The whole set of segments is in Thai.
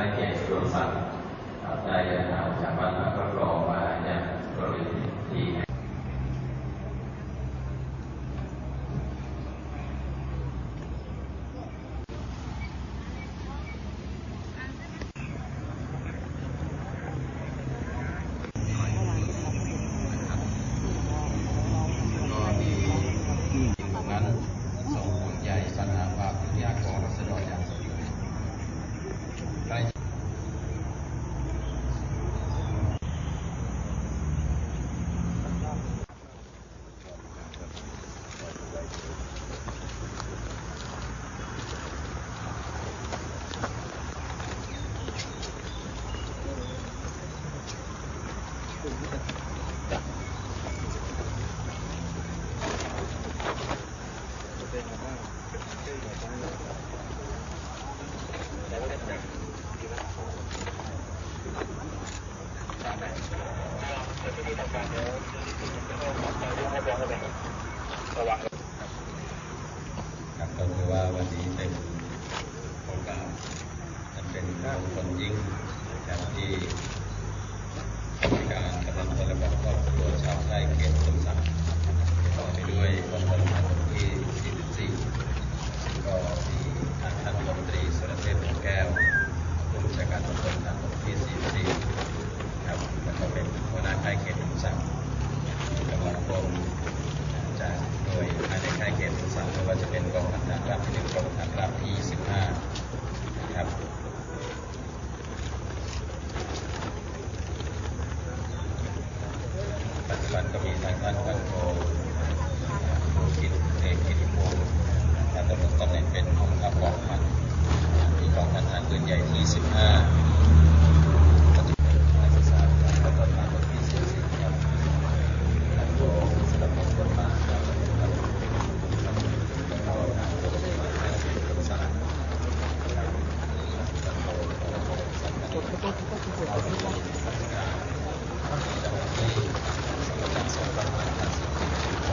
ค่ายเกียรติสุรศักดิ์ได้เดินทางจากบ้านมาก็รองบริเวณที่ ก็มีสิ่งนั้นส่งห่วงใยสรรหาความทุกข์ยากของรัษฎรอย่างสุดใกล้ ครับก็คือว่าวันนี้เป็นโอกาสอันเป็นมงคลยิ่งนะครับที่การกำลังพลและครอบครัวชาวไทยเขตสมศักดิ์ต่อไปด้วยวันพลทหารบกที่ 44ซึ่งก็มีทางท่านรัฐมนตรีสุรเทพวงศ์แก้วผู้บัญชาการตำรวจทหารบกที่ 44ครับแล้วก็เป็นหัวหน้าค่ายเขตสมศักดิ์กำลังพล จากโดยภายในค่ายเขตศึกษาไม่ว่าจะเป็นกองทัพฐานราบที่หนึ่งกองทัพราบที่ 25 นะครับ ปัจจุบันก็มี ทางท่านพันโทโทกิจเอกกิติพงศ์ท่านดำรตำแหน่งเป็นผู้บังคับกองพันมีกองพันทหารปืนใหญ่ที่ 15ปัจจุบันนักศึกษาการกองพันที่ 44ครับ ท่านโทสำหรับคนคนมาครับครับแล้วก็ทางโทรศัพท์ให้เป็นคำสั่งครับท่านโทท่านโทสั่งการเรามีราชการเจ้าหน้าที่สำนักงานสงฆ์ประมาณห้าสิบโท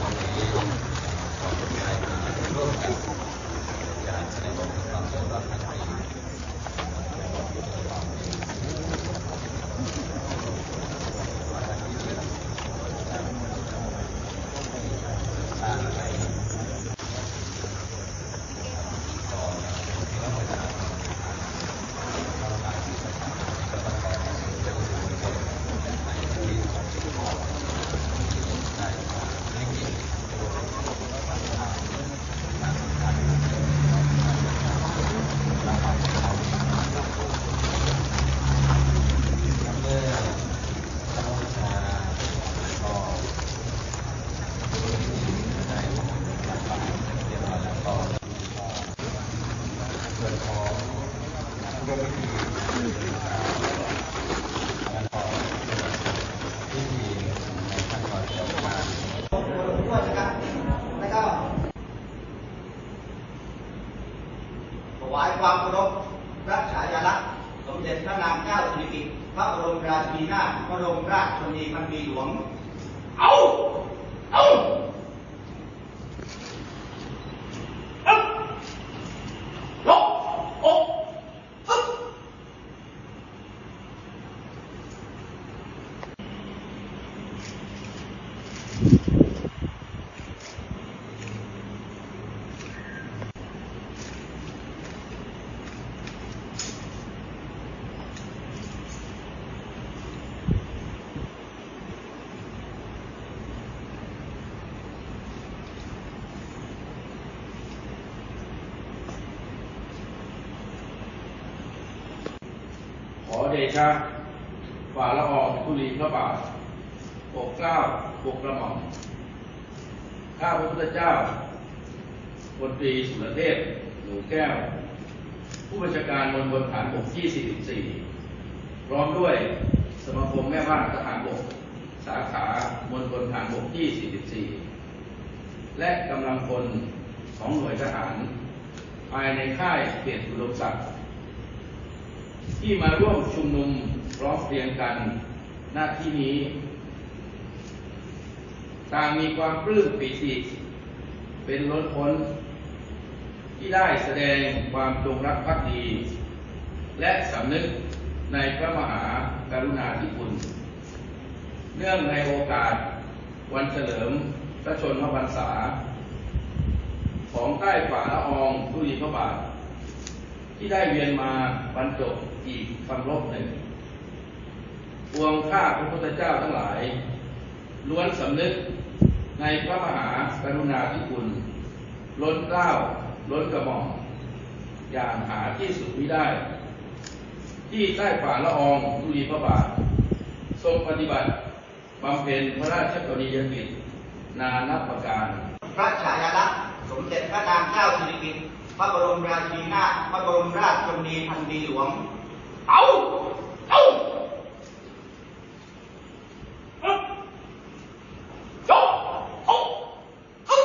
วันนี้ขอบคุณใครมาร่วมกันการแสดงความจงรักภักดีและความเป็นความดี ด้วยนะครับแล้วก็ถวายความเคาร พระฉายาลักษณ์สมเด็จพระนางเจ้าสิริกิติ์พระบรมราชินีนาถพระบรมราชชนนีพันปีหลวง เอาเอา เอายกอกฮึบขอเดชะฝ่าละอองธุลีพระบาทปกเกล้าปกกระหม่อม ข้าพระพุทธเจ้าพลตรีสุรเทพหนูแก้ว ผู้บัญชาการมณฑลฐานบกที่ 44 พร้อมด้วยสมาคมแม่บ้านทหารบก สาขามณฑลฐานบกที่ 44 และกำลังพลของหน่วยทหาร ภายในค่ายเขตอุดมศักดิ์ ที่มาร่วมชุมนุมร้องเพรียงกันหน้าที่นี้ ต่างมีความปลื้มปิติเป็นล้นพ้น ที่ได้แสดงความจงรักภักดี และสำนึกในพระมหากรุณาธิคุณ เนื่องในโอกาสวันเฉลิมพระชนมพรรษา ของใต้ฝ่าละอองธุลีพระบาท ที่ได้เวียนมาบรรจบอีกคำรบหนึ่งปวงข้าพระพุทธเจ้าทั้งหลาย ล้วนสำนึกในพระมหากรุณาธิคุณ ล้นเกล้าล้นกระหม่อมอย่างหาที่สุดมิได้ ที่ใต้ฝ่าละอองธุลีพระบาท ทรงปฏิบัติบำเพ็ญพระราชกรณียกิจ นานับประการ พระฉายาลักษณ์สมเด็จพระนางเจ้าสิริกิติ์ พระบรมราชินีนาถพระบรมราชชนนีพันปีหลวง เอาเอาเอาเอาเอา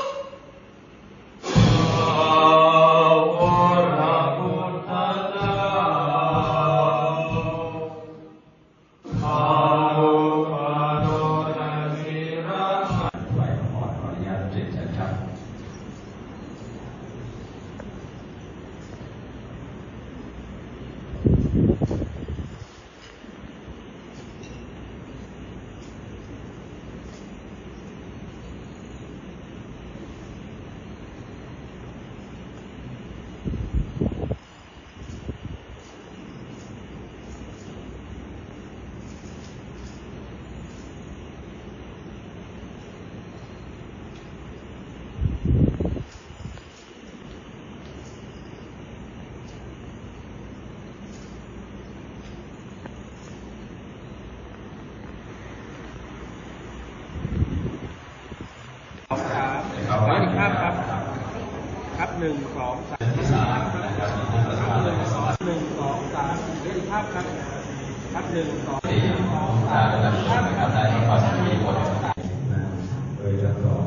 เอา ไหวขอขออนุญาตเรียนเชิญครับ ครับครับขออีกภาพครับ ครับหนึ่งสองสามหนึ่งสองสามเรียกอีกภาพ ครับ ครับหนึ่งสอง ที่ท่านประธานนะครับได้ทำความดีบท โดยรับรอง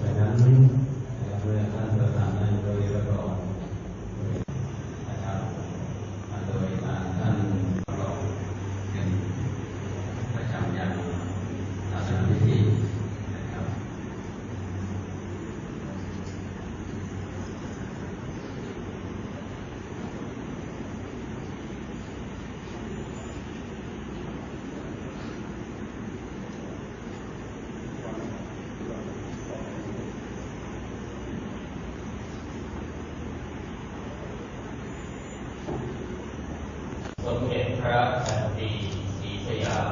จากนั้นนะครับเมื่อท่านประธานได้โดยรับรองนะครับโดยทางท่าน เราเป็นประจำอย่างศาสนาพิธีนะครับ ส มเด็จพระแผ่นดินศรีสยาม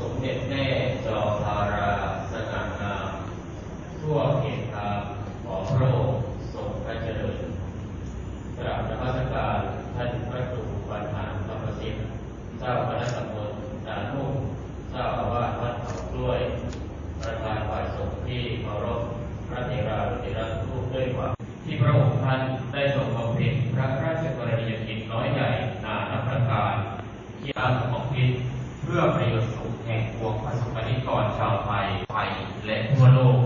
สมเด็จแม่จอมทาราสง่างาม ทั่วเขตทางของพระองค์ทรงพระเจริญกราบนมัสการท่านพระครูบรรหารธรรมสิทธิ์เจ้าคณะตำบลดานุ่มเจ้าอาวาสวัดเขากล้วย ประธานฝ่ายสงฆ์ที่เคารพพระเถรานุเถระทุกด้วยความที่พระองค์ท่านได้ทรงบำเพ็ญพระราชกรณียกิจน้อยใหญ่นานับประการ ที่อาสมพิษเพื่อประโยชน์สุขแห่งปวงประสบกนิกรชาวไทยไทยและทั่วโลก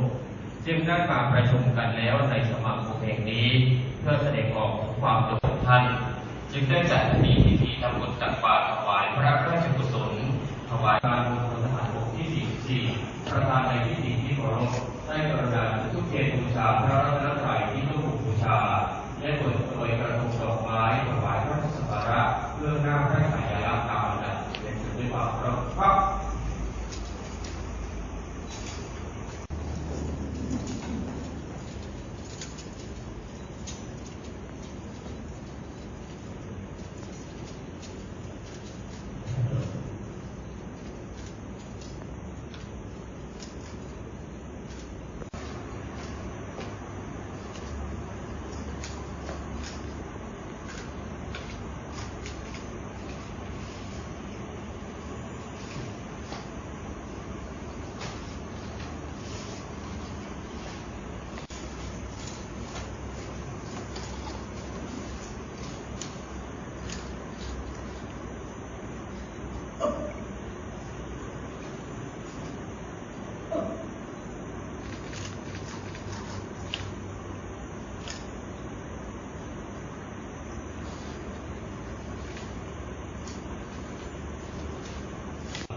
จึงได้มาประชุมกันแล้วในสมาคมแห่งนี้ เพื่อแสดงออกถึงความประสงค์ท่าน จึงได้จัดมีพิธีทำบุญตักบาตรถวายพระราชกุศลถวายการมงคลทหารบกที่ 44 ประธานในพิธีที่เคารพได้กรุณาทุกเทียนบูชา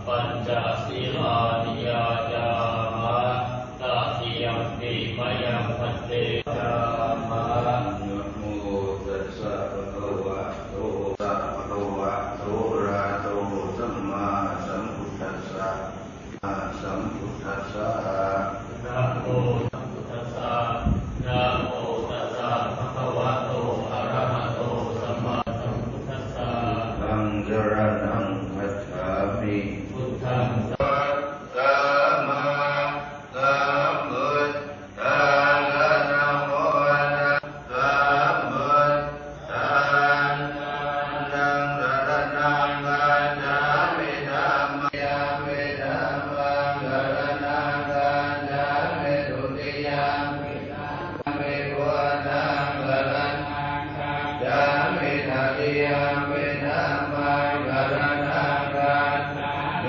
ปัญจศีลานิยาจา